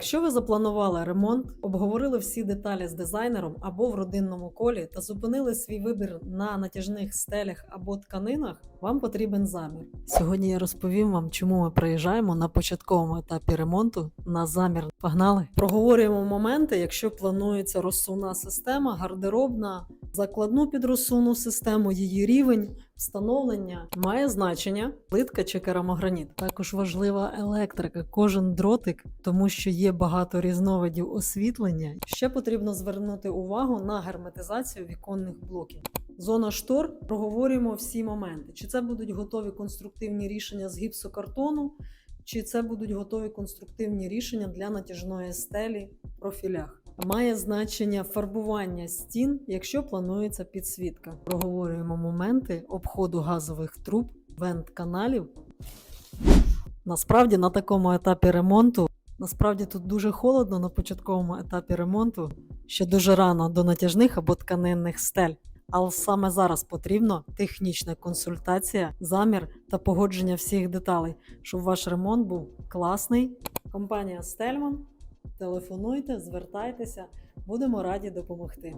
Якщо ви запланували ремонт, обговорили всі деталі з дизайнером або в родинному колі та зупинили свій вибір на натяжних стелях або тканинах, вам потрібен замір. Сьогодні я розповім вам, чому ми приїжджаємо на початковому етапі ремонту на замір. Погнали! Проговорюємо моменти, якщо планується розсувна система, гардеробна, закладну підрозсувну систему, її рівень. Встановлення має значення плитка чи керамограніт. Також важлива електрика, кожен дротик, тому що є багато різновидів освітлення. Ще потрібно звернути увагу на герметизацію віконних блоків. Зона штор проговорюємо всі моменти. Чи це будуть готові конструктивні рішення з гіпсокартону, чи це будуть готові конструктивні рішення для натяжної стелі в профілях. Має значення фарбування стін, якщо планується підсвітка. Проговорюємо моменти обходу газових труб, вент-каналів. Насправді на такому етапі ремонту, насправді тут дуже холодно на початковому етапі ремонту, ще дуже рано до натяжних або тканинних стель. Але саме зараз потрібна технічна консультація, замір та погодження всіх деталей, щоб ваш ремонт був класний. Компанія Стельман. Телефонуйте, звертайтеся, будемо раді допомогти.